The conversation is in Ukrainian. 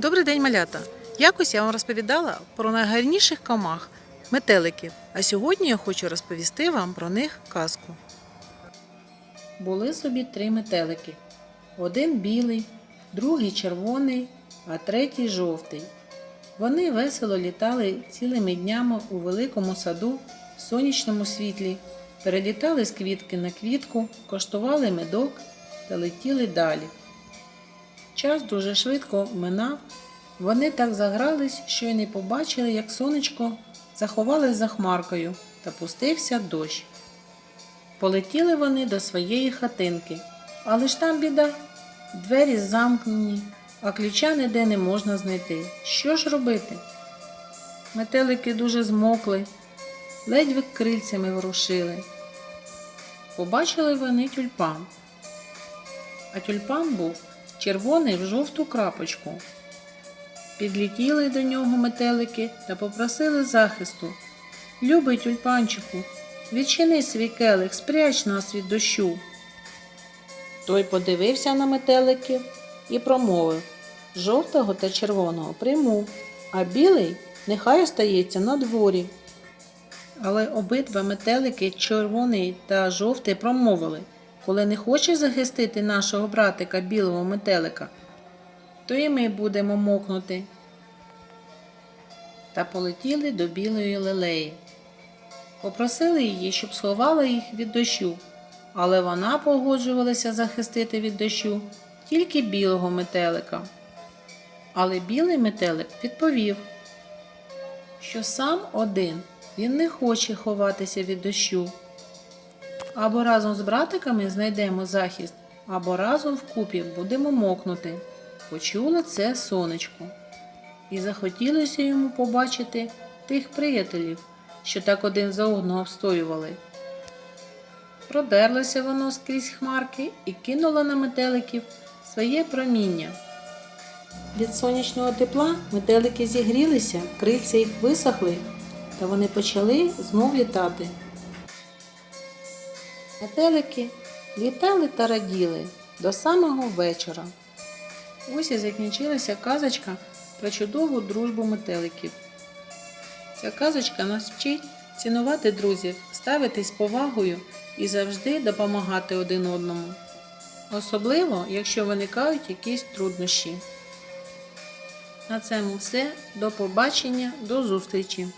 Добрий день, малята! Якось я вам розповідала про найгарніших комах метеликів. А сьогодні я хочу розповісти вам про них казку. Були собі три метелики: один білий, другий червоний, а третій жовтий. Вони весело літали цілими днями у великому саду в сонячному світлі, перелітали з квітки на квітку, коштували медок та летіли далі. Час дуже швидко минав. Вони так загрались, що й не побачили, як сонечко заховалось за хмаркою та пустився дощ. Полетіли вони до своєї хатинки, але ж там біда. Двері замкнені, а ключа ніде не можна знайти. Що ж робити? Метелики дуже змокли, ледве крильцями ворушили. Побачили вони тюльпан. А тюльпан був червоний в жовту крапочку. Підлетіли до нього метелики та попросили захисту. Любий тюльпанчику, відчини свій келих, спряч нас від дощу. Той подивився на метеликів і промовив жовтого та червоного прийму, а білий нехай остається на дворі. Але обидва метелики, червоний та жовтий, промовили коли не хочеш захистити нашого братика білого метелика, то і ми будемо мокнути. Та полетіли до білої лелеї. Попросили її, щоб сховала їх від дощу, але вона погоджувалася захистити від дощу тільки білого метелика. Але білий метелик відповів, що сам один він не хоче ховатися від дощу. Або разом з братиками знайдемо захист, або разом вкупі будемо мокнути. Почуло це сонечко. І захотілося йому побачити тих приятелів, що так один за одного встоювали. Продерлося воно скрізь хмарки і кинуло на метеликів своє проміння. Від сонячного тепла метелики зігрілися, крильця їх висохли, та вони почали знов літати. Метелики літали та раділи до самого вечора. Ось і закінчилася казочка про чудову дружбу метеликів. Ця казочка нас вчить цінувати друзів, ставитись повагою і завжди допомагати один одному. Особливо, якщо виникають якісь труднощі. На цьому все. До побачення, до зустрічі!